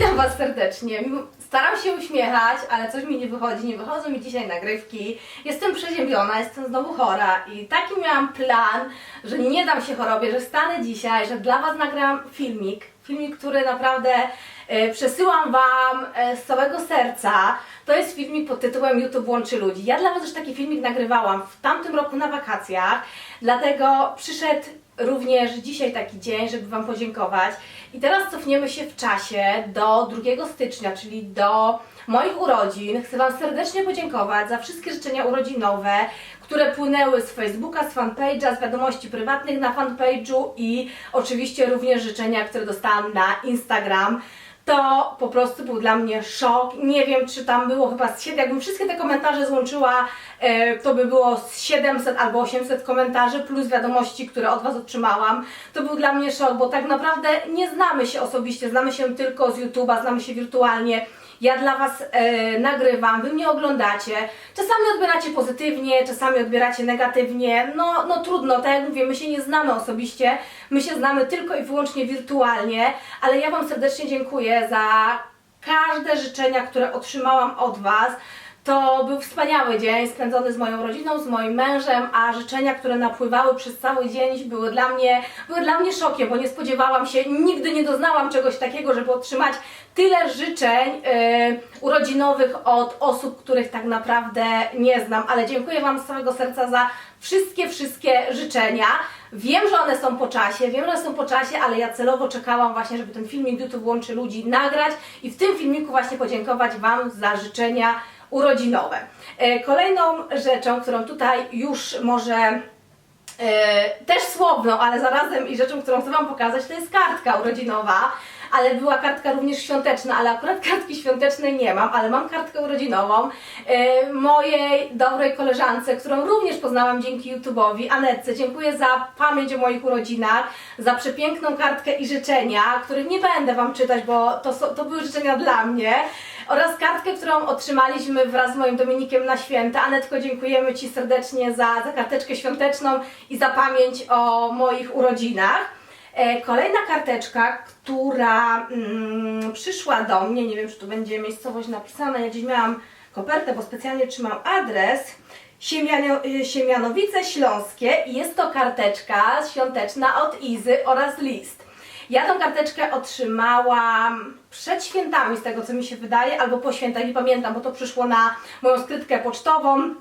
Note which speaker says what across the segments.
Speaker 1: Witam Was serdecznie. Staram się uśmiechać, ale coś mi nie wychodzi. Nie wychodzą mi dzisiaj nagrywki. Jestem przeziębiona, jestem znowu chora i taki miałam plan, że nie dam się chorobie, że wstanę dzisiaj, że dla Was nagram filmik. Filmik, który naprawdę e, przesyłam Wam e, z całego serca. To jest filmik pod tytułem YouTube łączy ludzi. Ja dla Was już taki filmik nagrywałam w tamtym roku na wakacjach, dlatego przyszedł również dzisiaj taki dzień, żeby Wam podziękować. I teraz cofniemy się w czasie do 2 stycznia, czyli do moich urodzin. Chcę Wam serdecznie podziękować za wszystkie życzenia urodzinowe, które płynęły z Facebooka, z fanpage'a, z wiadomości prywatnych na fanpage'u i oczywiście również życzenia, które dostałam na Instagram. To po prostu był dla mnie szok. Nie wiem, czy tam było chyba z 7, jakbym wszystkie te komentarze złączyła, e, to by było z 700 albo 800 komentarzy, plus wiadomości, które od Was otrzymałam. To był dla mnie szok, bo tak naprawdę nie znamy się osobiście, znamy się tylko z YouTube'a, znamy się wirtualnie. Ja dla Was e, nagrywam, Wy mnie oglądacie. Czasami odbieracie pozytywnie, czasami odbieracie negatywnie. No, no trudno, tak jak mówię, my się nie znamy osobiście, my się znamy tylko i wyłącznie wirtualnie, ale ja Wam serdecznie dziękuję za każde życzenia, które otrzymałam od Was. To był wspaniały dzień spędzony z moją rodziną, z moim mężem, a życzenia, które napływały przez cały dzień były dla mnie, były dla mnie szokiem, bo nie spodziewałam się, nigdy nie doznałam czegoś takiego, żeby otrzymać tyle życzeń yy, urodzinowych od osób, których tak naprawdę nie znam, ale dziękuję Wam z całego serca za wszystkie, wszystkie życzenia. Wiem, że one są po czasie, wiem, że są po czasie, ale ja celowo czekałam właśnie, żeby ten filmik YouTube łączy ludzi nagrać i w tym filmiku właśnie podziękować Wam za życzenia urodzinowe. E, Kolejną rzeczą, którą tutaj już może e, też słowną, ale zarazem i rzeczą, którą chcę Wam pokazać, to jest kartka urodzinowa, ale była kartka również świąteczna, ale akurat kartki świątecznej nie mam, ale mam kartkę urodzinową e, mojej dobrej koleżance, którą również poznałam dzięki YouTube'owi, Anetce. Dziękuję za pamięć o moich urodzinach, za przepiękną kartkę i życzenia, których nie będę Wam czytać, bo to, to były życzenia dla mnie oraz kartkę, którą otrzymaliśmy wraz z moim Dominikiem na święta. Anetko, dziękujemy Ci serdecznie za, za karteczkę świąteczną i za pamięć o moich urodzinach. E, Kolejna karteczka, która mm, przyszła do mnie, nie wiem czy tu będzie miejscowość napisana, ja gdzieś miałam kopertę, bo specjalnie trzymam adres. Y, Siemianowice Śląskie i jest to karteczka świąteczna od Izy oraz list. Ja tą karteczkę otrzymałam przed świętami, z tego co mi się wydaje, albo po świętach, nie pamiętam, bo to przyszło na moją skrytkę pocztową.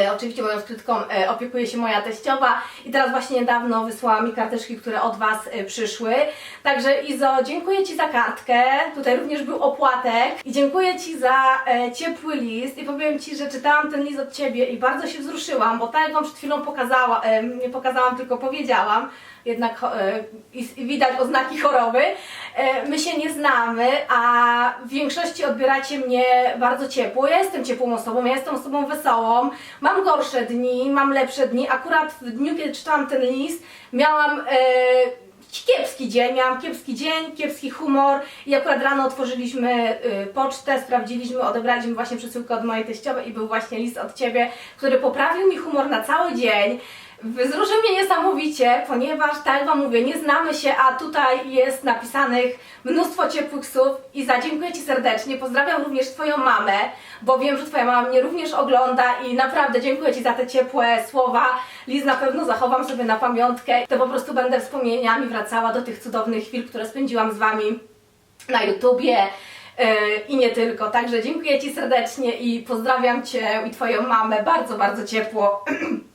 Speaker 1: E, oczywiście moją skrytką e, opiekuje się moja teściowa i teraz właśnie niedawno wysłała mi karteczki, które od Was e, przyszły. Także Izo, dziękuję Ci za kartkę, tutaj również był opłatek i dziękuję Ci za e, ciepły list i powiem Ci, że czytałam ten list od Ciebie i bardzo się wzruszyłam, bo tak jak Wam przed chwilą pokazała, e, nie pokazałam, tylko powiedziałam, jednak e, i widać oznaki choroby. E, My się nie znamy, a w większości odbieracie mnie bardzo ciepło. Ja jestem ciepłą osobą, ja jestem osobą wesołą. Mam gorsze dni, mam lepsze dni. Akurat w dniu, kiedy czytałam ten list, miałam. E, Kiepski dzień, miałam kiepski dzień, kiepski humor i akurat rano otworzyliśmy y, pocztę, sprawdziliśmy, odebraliśmy właśnie przesyłkę od mojej teściowej i był właśnie list od Ciebie, który poprawił mi humor na cały dzień. Wzruszył mnie niesamowicie, ponieważ tak Wam mówię, nie znamy się, a tutaj jest napisanych mnóstwo ciepłych słów i za dziękuję Ci serdecznie. Pozdrawiam również Twoją mamę, bo wiem, że Twoja mama mnie również ogląda i naprawdę dziękuję Ci za te ciepłe słowa. List na pewno zachowam sobie na pamiątkę. To po prostu będę wspomnieniami wracała do tych cudownych chwil, które spędziłam z Wami na YouTubie. yy, I nie tylko. Także dziękuję Ci serdecznie i pozdrawiam Cię i Twoją mamę bardzo, bardzo ciepło.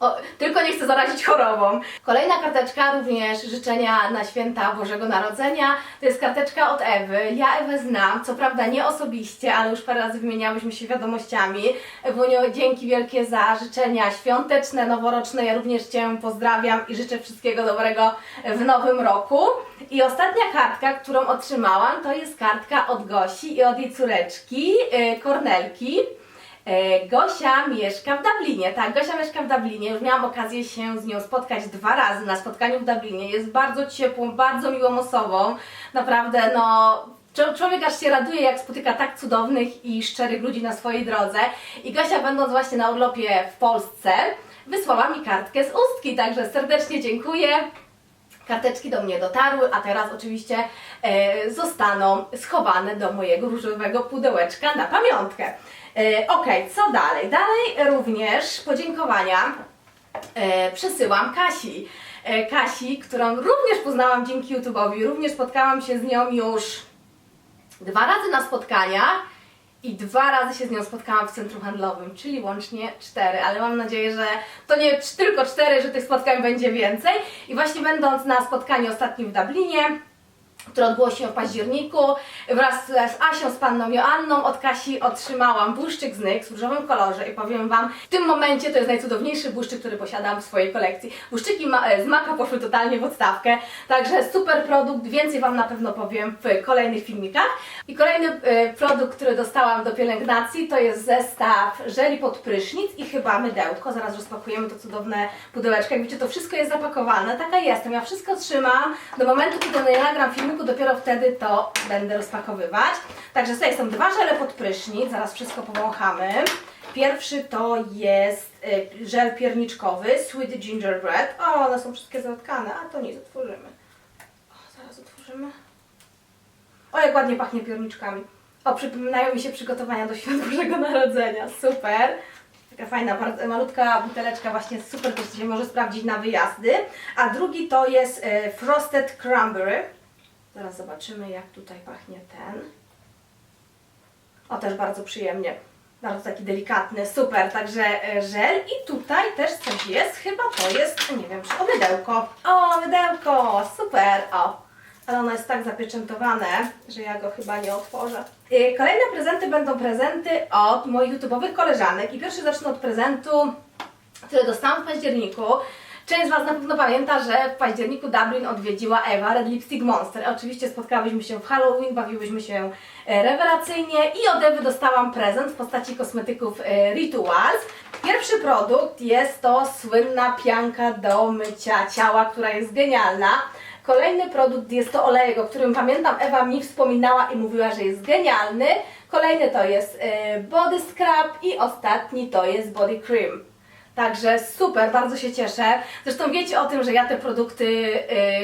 Speaker 1: O, tylko nie chcę zarazić chorobą. Kolejna karteczka, również życzenia na święta Bożego Narodzenia. To jest karteczka od Ewy. Ja Ewę znam, co prawda nie osobiście, ale już parę razy wymieniałyśmy się wiadomościami. Ewunio, dzięki wielkie za życzenia świąteczne, noworoczne. Ja również Cię pozdrawiam i życzę wszystkiego dobrego w nowym roku. I ostatnia kartka, którą otrzymałam, to jest kartka od Gosi i od jej córeczki, yy, Kornelki. E, Gosia mieszka w Dublinie, tak, Gosia mieszka w Dublinie, już miałam okazję się z nią spotkać dwa razy. Na spotkaniu w Dublinie, jest bardzo ciepłą, bardzo miłą osobą, naprawdę no... Człowiek aż się raduje, jak spotyka tak cudownych i szczerych ludzi na swojej drodze. I Gosia, będąc właśnie na urlopie w Polsce, wysłała mi kartkę z ustki, także serdecznie dziękuję. Karteczki do mnie dotarły, a teraz oczywiście e, zostaną schowane do mojego różowego pudełeczka na pamiątkę. E, ok, co dalej? Dalej również podziękowania e, przesyłam Kasi. E, Kasi, którą również poznałam dzięki YouTube'owi, również spotkałam się z nią już dwa razy na spotkaniach i dwa razy się z nią spotkałam w centrum handlowym, czyli łącznie cztery, ale mam nadzieję, że to nie tylko cztery, że tych spotkań będzie więcej. I właśnie będąc na spotkaniu ostatnim w Dublinie, które odbyło się w październiku. Wraz z Asią, z panną Joanną od Kasi otrzymałam błyszczyk z NYX w różowym kolorze i powiem Wam, w tym momencie to jest najcudowniejszy błyszczyk, który posiadam w swojej kolekcji. Błyszczyki ma, z Maka poszły totalnie w odstawkę, także super produkt, więcej Wam na pewno powiem w kolejnych filmikach. I kolejny e, produkt, który dostałam do pielęgnacji to jest zestaw żeli pod prysznic i chyba mydełko. Zaraz rozpakujemy to cudowne pudełeczko. Jak widzicie, to wszystko jest zapakowane. Taka jestem. Ja wszystko trzymam do momentu, kiedy nagram dopiero wtedy to będę rozpakowywać. Także tutaj są dwa żele pod prysznic. Zaraz wszystko powąchamy. Pierwszy to jest y, żel pierniczkowy Sweet Gingerbread. O, one są wszystkie zatkane, a to nic, otworzymy. O, zaraz otworzymy. O, jak ładnie pachnie pierniczkami. O, przypominają mi się przygotowania do świąt Bożego Narodzenia. Super. Taka fajna, bardzo malutka buteleczka, właśnie super, też się może sprawdzić na wyjazdy. A drugi to jest e, Frosted Cranberry. Zaraz zobaczymy, jak tutaj pachnie ten. O, też bardzo przyjemnie. Bardzo taki delikatny, super, także e, żel i tutaj też coś jest, chyba to jest, nie wiem, czy o mydełko. O, mydełko, super, o. Ale ono jest tak zapieczętowane, że ja go chyba nie otworzę. Y, Kolejne prezenty będą prezenty od moich YouTube'owych koleżanek i pierwszy zacznę od prezentu, który dostałam w październiku. Część z Was na pewno pamięta, że w październiku Dublin odwiedziła Ewa Red Lipstick Monster. Oczywiście spotkałyśmy się w Halloween, bawiłyśmy się e, rewelacyjnie i od Ewy dostałam prezent w postaci kosmetyków e, Rituals. Pierwszy produkt jest to słynna pianka do mycia ciała, która jest genialna. Kolejny produkt jest to olejek, o którym pamiętam Ewa mi wspominała i mówiła, że jest genialny. Kolejny to jest e, body scrub i ostatni to jest body cream. Także super, bardzo się cieszę. Zresztą wiecie o tym, że ja te produkty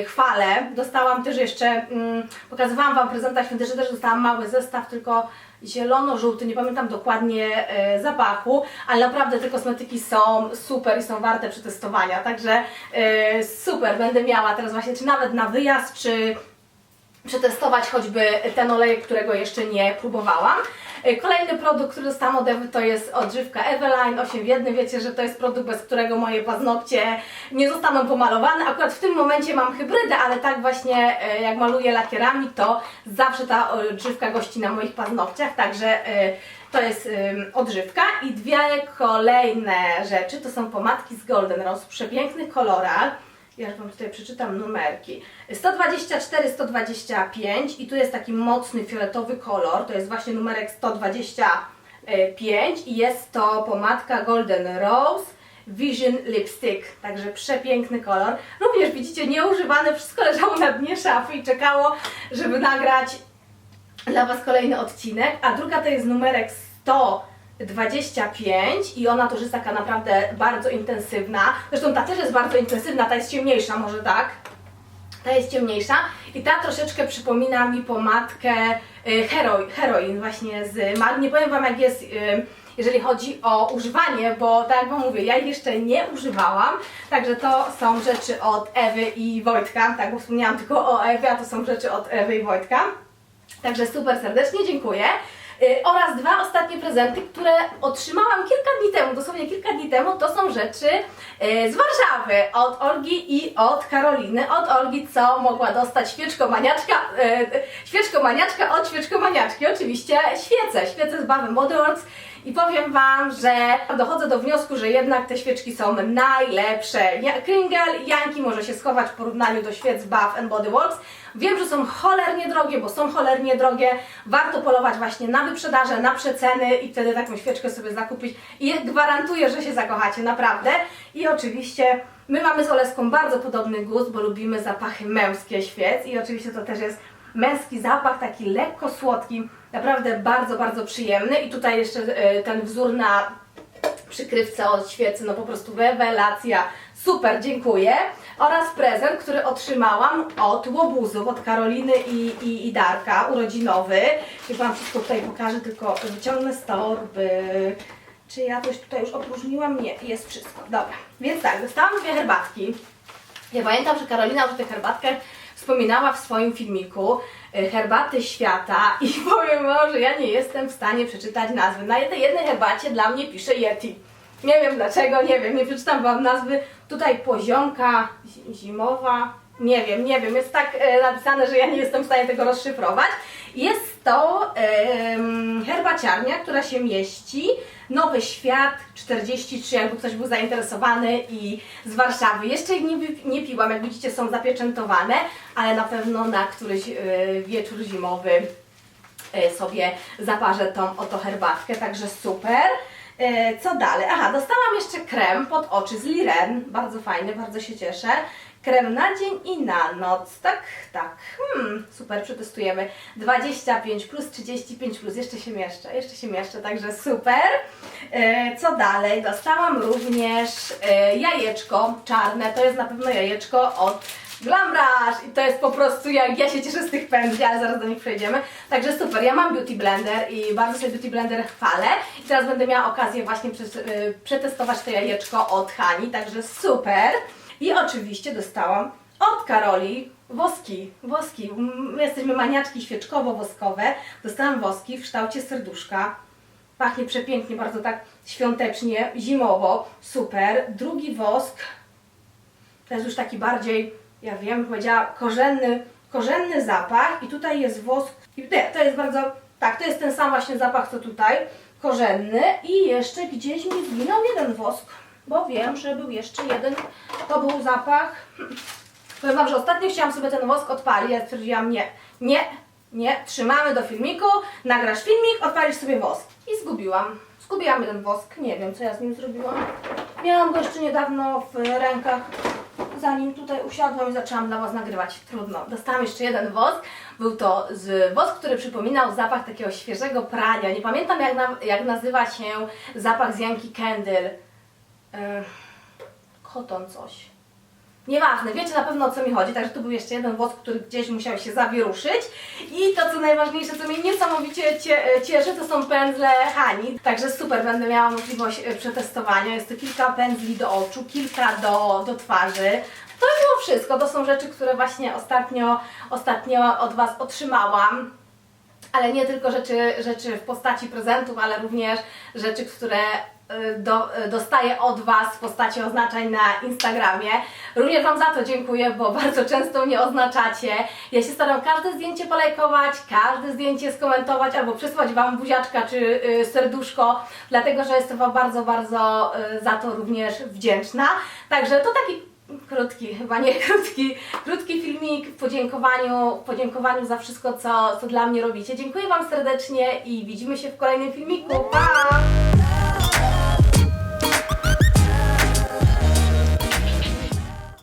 Speaker 1: y, chwalę. Dostałam też jeszcze, mm, pokazywałam Wam w prezentach świątecznych, też dostałam mały zestaw, tylko zielono-żółty, nie pamiętam dokładnie y, zapachu, ale naprawdę te kosmetyki są super i są warte przetestowania. Także y, super, będę miała teraz właśnie, czy nawet na wyjazd, czy przetestować choćby ten olejek, którego jeszcze nie próbowałam. Y, Kolejny produkt, który dostałam od Ewy to jest odżywka Eveline 8 w 1. Wiecie, że to jest produkt, bez którego moje paznokcie nie zostaną pomalowane. Akurat w tym momencie mam hybrydę, ale tak właśnie y, jak maluję lakierami, to zawsze ta odżywka gości na moich paznokciach, także y, to jest odżywka. I dwie kolejne rzeczy to są pomadki z Golden Rose w przepięknych kolorach. Ja Wam tutaj przeczytam numerki. 124, 125 i tu jest taki mocny fioletowy kolor, to jest właśnie numerek 125 i jest to pomadka Golden Rose Vision Lipstick, także przepiękny kolor. Również widzicie, nieużywane, wszystko leżało na dnie szafy i czekało, żeby nagrać dla Was kolejny odcinek, a druga to jest numerek 125 i ona też jest taka naprawdę bardzo intensywna. Zresztą ta też jest bardzo intensywna, ta jest ciemniejsza, może tak? Ta jest ciemniejsza i ta troszeczkę przypomina mi pomadkę y, Heroi, Heroin właśnie z MAC. Nie powiem Wam jak jest, y, jeżeli chodzi o używanie, bo tak jak Wam mówię, ja jeszcze nie używałam, także to są rzeczy od Ewy i Wojtka, tak, bo wspomniałam tylko o Ewie, a to są rzeczy od Ewy i Wojtka. Także super serdecznie dziękuję. Y, Oraz dwa ostatnie prezenty, które otrzymałam kilka dni temu, dosłownie kilka dni temu, to są rzeczy y, z Warszawy, od Olgi i od Karoliny. Od Olgi, co mogła dostać świeczkomaniaczka, y, świeczkomaniaczka od świeczkomaniaczki, oczywiście świece, świece z Bath Body Works. I powiem Wam, że dochodzę do wniosku, że jednak te świeczki są najlepsze. Kringle Janki może się schować w porównaniu do świec Bath Body Works. Wiem, że są cholernie drogie, bo są cholernie drogie. Warto polować właśnie na wyprzedaże, na przeceny i wtedy taką świeczkę sobie zakupić. I gwarantuję, że się zakochacie, naprawdę. I oczywiście my mamy z Oleską bardzo podobny gust, bo lubimy zapachy męskie świec i oczywiście to też jest męski zapach, taki lekko słodki, naprawdę bardzo, bardzo przyjemny. I tutaj jeszcze e, ten wzór na przykrywce od świecy, no po prostu rewelacja. Super, dziękuję. oraz prezent, który otrzymałam od łobuzów, od Karoliny i, i, i Darka, urodzinowy. Już Wam wszystko tutaj pokażę, tylko wyciągnę z torby. Czy ja coś tutaj już opróżniłam? Nie, jest wszystko. Dobra, więc tak, dostałam dwie herbatki. Ja pamiętam, że Karolina o tych herbatkach wspominała w swoim filmiku y, herbaty świata i powiem wam, że ja nie jestem w stanie przeczytać nazwy. Na tej jednej herbacie dla mnie pisze Yeti. Nie wiem dlaczego, nie wiem, nie przeczytam wam nazwy. Tutaj poziomka zi- zimowa, nie wiem, nie wiem, jest tak e, napisane, że ja nie jestem w stanie tego rozszyfrować. Jest to em, herbaciarnia, która się mieści Nowy Świat 43, jakby ktoś był zainteresowany i z Warszawy. Jeszcze ich nie, nie piłam, jak widzicie są zapieczętowane, ale na pewno na któryś e, wieczór zimowy e, sobie zaparzę tą oto herbatkę, także super. E, Co dalej? Aha, dostałam jeszcze krem pod oczy z Liren, bardzo fajny, bardzo się cieszę. Krem na dzień i na noc, tak, tak, hmm, super, przetestujemy. 25 plus, 35 plus, jeszcze się mieszczę, jeszcze się mieszczę, także super. E, Co dalej? Dostałam również e, jajeczko czarne, to jest na pewno jajeczko od Glam Rush i to jest po prostu jak ja się cieszę z tych pędzli, ale zaraz do nich przejdziemy. Także super, ja mam Beauty Blender i bardzo sobie Beauty Blender chwalę i teraz będę miała okazję właśnie y, przetestować to jajeczko od Hani, także super. I oczywiście dostałam od Karoli woski, woski. My jesteśmy maniaczki świeczkowo-woskowe. Dostałam woski w kształcie serduszka. Pachnie przepięknie, bardzo tak świątecznie, zimowo, super. Drugi wosk jest już taki bardziej, ja wiem, powiedziała, korzenny, korzenny zapach i tutaj jest wosk, to jest bardzo, tak, to jest ten sam właśnie zapach, co tutaj, korzenny i jeszcze gdzieś mi zginął jeden wosk, bo wiem, że był jeszcze jeden, to był zapach, powiem Wam, że ostatnio chciałam sobie ten wosk odpalić, ja stwierdziłam nie, nie, nie, trzymamy do filmiku, nagrasz filmik, odpalisz sobie wosk i zgubiłam, zgubiłam jeden wosk, nie wiem co ja z nim zrobiłam, miałam go jeszcze niedawno w rękach, zanim tutaj usiadłam i zaczęłam dla Was nagrywać. Trudno. Dostałam jeszcze jeden wosk. Był to z wosk, który przypominał zapach takiego świeżego prania. Nie pamiętam jak, na, jak nazywa się zapach z Yankee Candle. Koton coś. Nieważne, wiecie na pewno o co mi chodzi, także tu był jeszcze jeden wosk, który gdzieś musiał się zawieruszyć. I to co najważniejsze, co mnie niesamowicie cie, cieszy, to są pędzle Hani. Także super, będę miała możliwość e, przetestowania. Jest to kilka pędzli do oczu, kilka do, do twarzy. To było wszystko, to są rzeczy, które właśnie ostatnio, ostatnio od Was otrzymałam ale nie tylko rzeczy, rzeczy w postaci prezentów, ale również rzeczy, które do, y, dostaję od Was w postaci oznaczeń na Instagramie. Również Wam za to dziękuję, bo bardzo często mnie oznaczacie. Ja się staram każde zdjęcie polajkować, każde zdjęcie skomentować albo przysłać Wam buziaczka czy y, serduszko, dlatego że jestem Wam bardzo, bardzo y, za to również wdzięczna. Także to taki krótki, chyba nie krótki, krótki filmik w podziękowaniu, podziękowaniu za wszystko, co, co dla mnie robicie. Dziękuję Wam serdecznie i widzimy się w kolejnym filmiku. Pa!